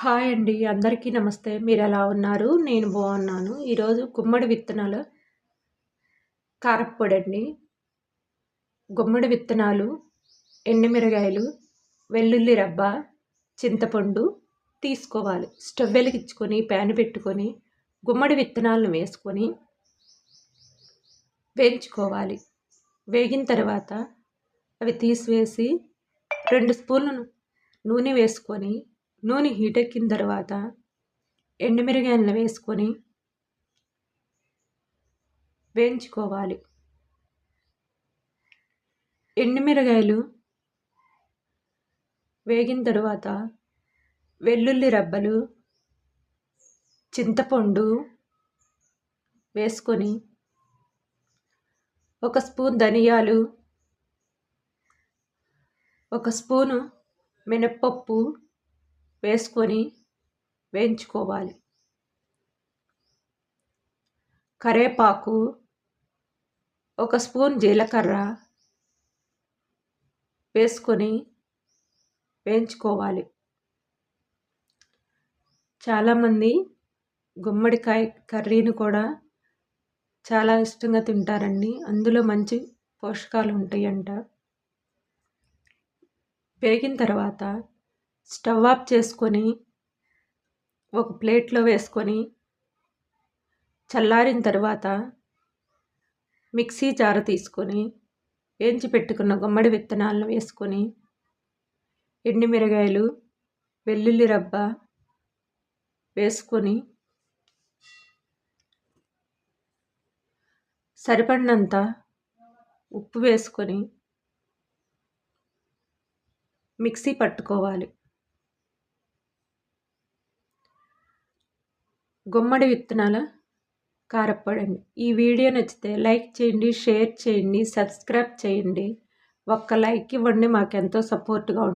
Hi అండి అందరికీ నమస్తే. మీరు ఎలా ఉన్నారు? నేను బాగున్నాను. ఈరోజు గుమ్మడి విత్తనాలు కారప్పొడి అండి. గుమ్మడి విత్తనాలు ఎండుమిరగాయలు వెల్లుల్లి రబ్బ చింతపండు తీసుకోవాలి. స్టవ్ వెలిగించుకొని ప్యాన్ పెట్టుకొని గుమ్మడి విత్తనాలను వేసుకొని వేయించుకోవాలి. వేగిన తర్వాత అవి తీసివేసి రెండు స్పూన్లు నూనె వేసుకొని నూనె హీట్ ఎక్కిన తర్వాత ఎండుమిరగాయలను వేసుకొని వేయించుకోవాలి. ఎండుమిరగాయలు వేగిన తర్వాత వెల్లుల్లి రబ్బలు చింతపండు వేసుకొని ఒక స్పూన్ ధనియాలు ఒక స్పూను మినప్పప్పు వేసుకొని వేయించుకోవాలి. కరేపాకు ఒక స్పూన్ జీలకర్ర వేసుకొని వేయించుకోవాలి. చాలామంది గుమ్మడికాయ కర్రీని కూడా చాలా ఇష్టంగా తింటారండి. అందులో మంచి పోషకాలు ఉంటాయంట. వేగిన తర్వాత స్టవ్ ఆఫ్ చేసుకొని ఒక ప్లేట్లో వేసుకొని చల్లారిన తర్వాత మిక్సీ జార తీసుకొని వేయించి పెట్టుకున్న గుమ్మడి విత్తనాలను వేసుకొని ఎండుమిరగాయలు వెల్లుల్లి రబ్బ వేసుకొని సరిపడినంత ఉప్పు వేసుకొని మిక్సీ పట్టుకోవాలి. గుమ్మడి విత్తనాల కారపొడండి ఈ వీడియో నచ్చితే లైక్ చేయండి షేర్ చేయండి సబ్స్క్రైబ్ చేయండి. ఒక్క లైక్ ఇవ్వండి మాకెంతో సపోర్ట్గా